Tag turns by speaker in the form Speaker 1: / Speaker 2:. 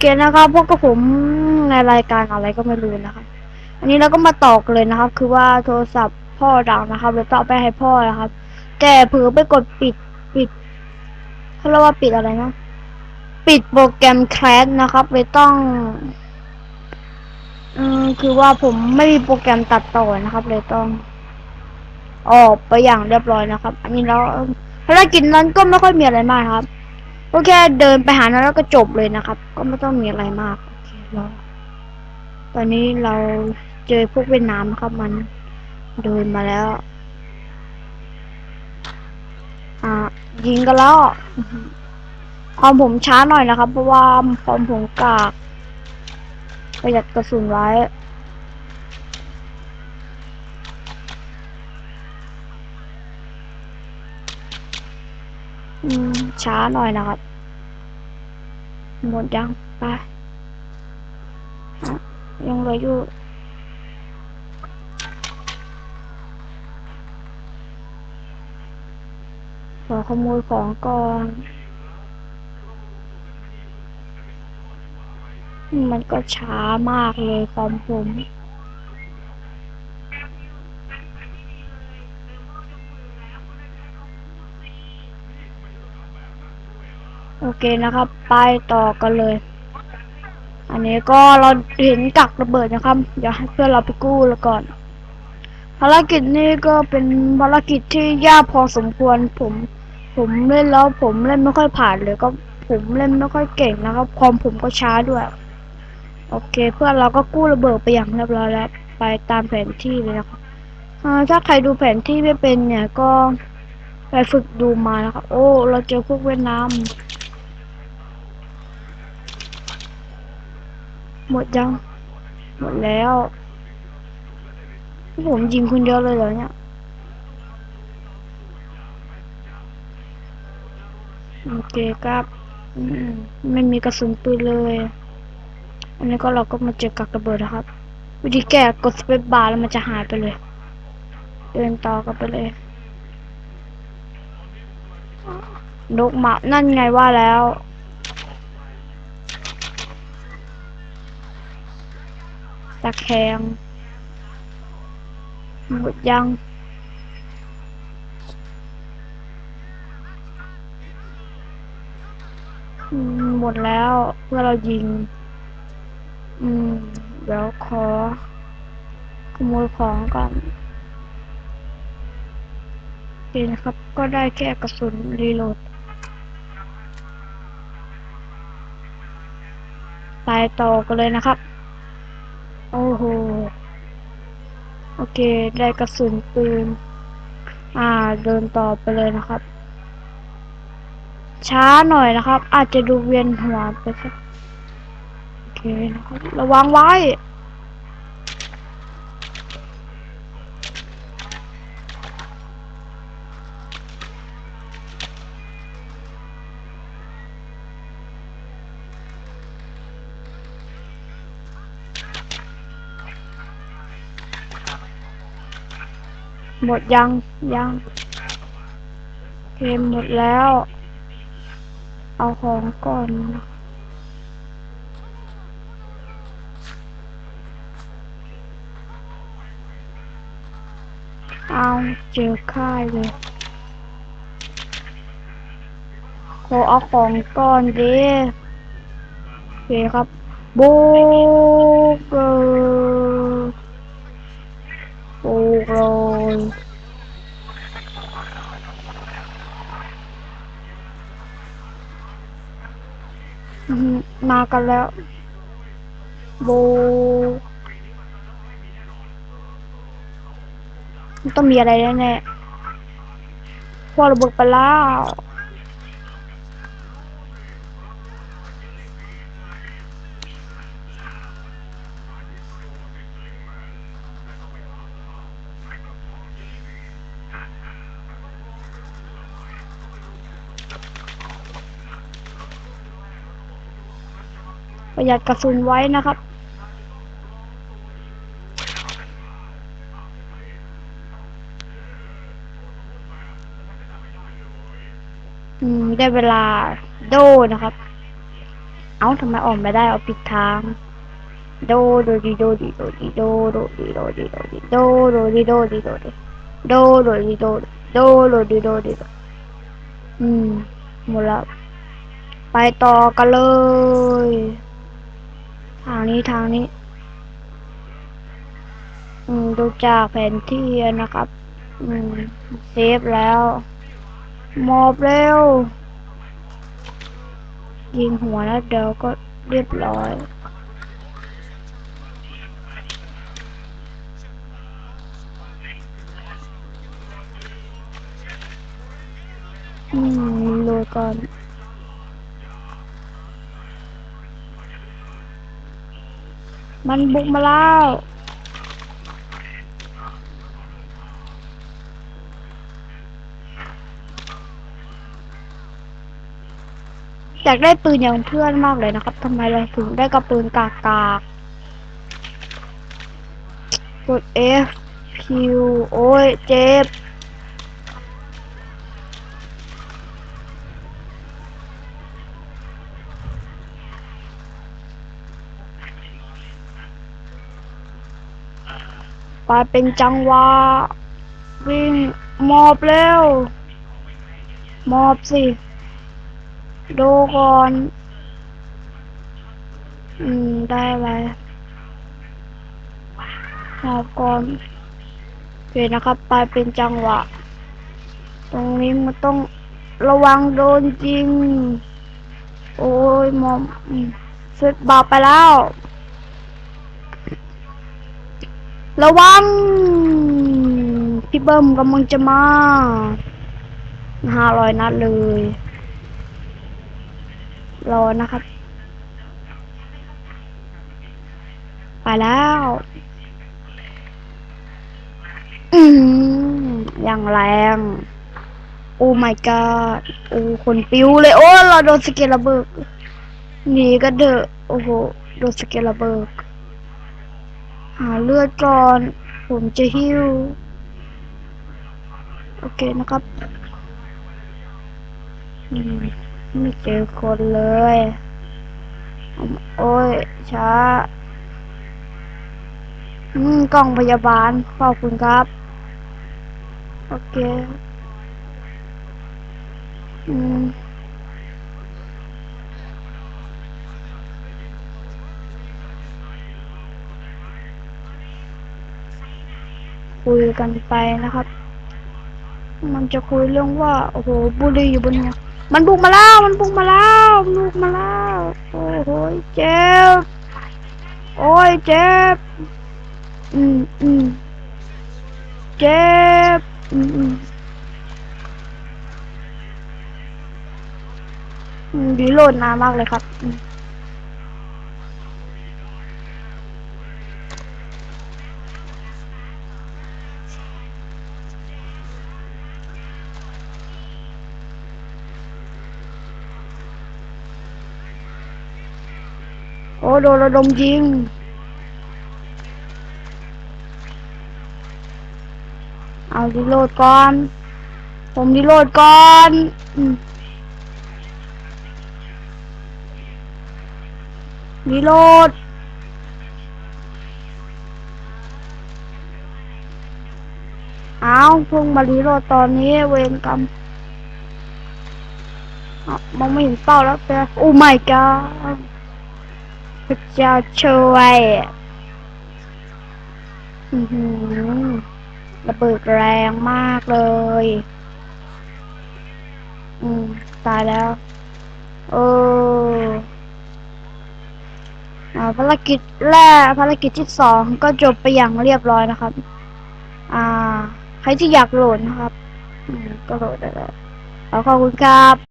Speaker 1: เคนะครับพวกกับผมในรายการอะไรก็ไม่รู้นะครับ อันนี้เราก็มาตอกเลยนะครับ คือว่าโทรศัพท์พ่อดังนะครับเลยต้องไปให้พ่อนะครับ แต่เผลอไปกดปิดปิดเขาเรียกว่าปิดอะไรนะ ปิดโปรแกรมแคสนะครับเลยต้องอืมคือว่าผมไม่มีโปรแกรมตัดต่อนะครับ เลยต้อง ออกไปอย่างเรียบร้อยนะครับ อันนี้แล้วภารกิจนั้นก็ไม่ค่อยมีอะไรมากครับ ก็แค่เดินไปหานั้นแล้วก็จบเลยนะครับ ก็ไม่ต้องมีอะไรมากโอเครอตอนนี้เราเจอพวกเวียดนามครับมันเดินมาแล้ว อ่า ยิงกันแล้วความผมช้าหน่อยนะครับ เพราะว่าความผมกากประหยัดกระสุนไว้ อืม ช้าหน่อยนะครับ หมดยังไปยังเหลืออยู่ขอขโมยของก่อนมันก็ช้ามากเลยคอมผม เคนะครับ ไปต่อกันเลย อันนี้ก็เราเห็นกักระเบิดนะครับ เดี๋ยวให้เพื่อนเราไปกู้แล้วก่อน ภารกิจนี้ก็เป็นภารกิจที่ยากพอสมควร ผม ผมเล่นแล้วผมเล่นไม่ค่อยผ่านเลยก็ผมเล่นไม่ค่อยเก่งนะครับคอมผมก็ช้าด้วย โอเค เพื่อนเราก็กู้ระเบิดไปอย่างเรียบร้อยแล้ว ไปตามแผนที่เลยนะครับถ้าใครดูแผนที่ไม่เป็นเนี่ยก็ไปฝึกดูมานะครับ โอ้ เราเจอพวกเวียดนาม หมดยัง หมดแล้ว ผมยิงคนเดียวเลยเหรอเนี่ยโอเคครับมไม่มีกระสุนปืนเลย อันนี้ก็เราก็มาเจอกับระเบิดนะครับ วิธีแก้กดสเปซบาร์แล้วมันจะหายไปเลย เดินต่อกันไปเลยนกหมานั่นไงว่าแล้ว ตะแคงหมดยัง หมดแล้วเพื่อเรายิง อืม เดี๋ยวขอขโมยของก่อนโอเคนะครับ ก็ได้แค่กระสุนรีโหลด ไปต่อกันเลยนะครับ โอเค ได้กระสุนปืน อ่า เดินต่อไปเลยนะครับ ช้าหน่อยนะครับ อาจจะดูเวียนหัวไปสักโอเคนะครับ ระวังไว้ หมดยังยังโอเคหมดแล้ว เอาของก่อนเอาเจอค่ายเลยขอเอาของก่อนดิโอเคครับบุกเลยบุ มากันแล้วบต้องมีอะไรแน่ๆพวกระเบิดไปแล้ว ประหยัดกระสุนไว้นะครับ อืม ได้เวลาโดนะครับ เอ้าทำไมออกไม่ได้เอาผิดทางโดโดดีโดดีโดดีโดโดดีโดดีโดดีโดโดดีโดดีโดดีโดโดดีโดโดโดดีโดดีโดอืมหมดแล้วไปต่อกันเลย ทางนี้ทางนี้ อืมดูจากแผนที่นะครับ อืมเซฟแล้วหมอบเร็ว ยิงหัวแล้วเดี๋ยวก็เรียบร้อยอืมโรยก่อน มันบุกมาแล้วอยากได้ปืนอย่างเพื่อนมากเลยนะครับทำไมเราถึงได้กับปืนกากากๆกด F Q โอ้ยเจ็บ ไปเป็นจังหวะวิ่งมอบเร็วมอบสิดูก่อน อืม ได้อะไรหมอบก่อนโอเคนะครับ ไปเป็นจังหวะ ตรงนี้มันต้องระวังโดนจริง โอ้ยมอบอืมเสร็จบาปไปแล้ว ระวังพี่เบิ้มกำลังจะมาห้าร้อยนัดเลย รอนะครับ ไปแล้วอย่างแรง โอ้ my god โอ้คนปิวเลย โอ้ เราโดนสเกลระเบิดหนีกันเถอะ โอ้โห โดนสเกลระเบิด หาเลือดก่อน ผมจะหิ้วโอเคนะครับไม่เจอคนเลย โอ้ย ช้า อืม กล่องพยาบาล ขอบคุณครับ โอเค อืม คุยกันไปนะครับ มันจะคุยเรื่องว่าโอ้โหบุหรีอยู่บนเนี่ยมันบุกมาแล้วมันบุกมาแล้วมันบุกมาแล้วโอ้โหเจ็บโอ้ยเจ็บอืมอืมเจ็บอืมอืมอืมดีโหลดนานมากเลยครับ โอ้โดนระดมยิงเอาดีโหลดก่อน ผมดีโหลดก่อนดีโหลดเอาเพิ่งมาดีโหลดตอนนี้เวรกรรมอะมองไม่เห็นเป้าแล้วแต่โอ้ my god พ ระเจ้าช่วยอือหือระเบิดแรงมากเลย อืม ตายแล้วเอออ่าภารกิจแรกภารกิจที่สองก็จบไปอย่างเรียบร้อยนะครับ อ่า ใครที่อยากโหลดนะครับอืมก็โหลดได้เลยขอขอบคุณครับ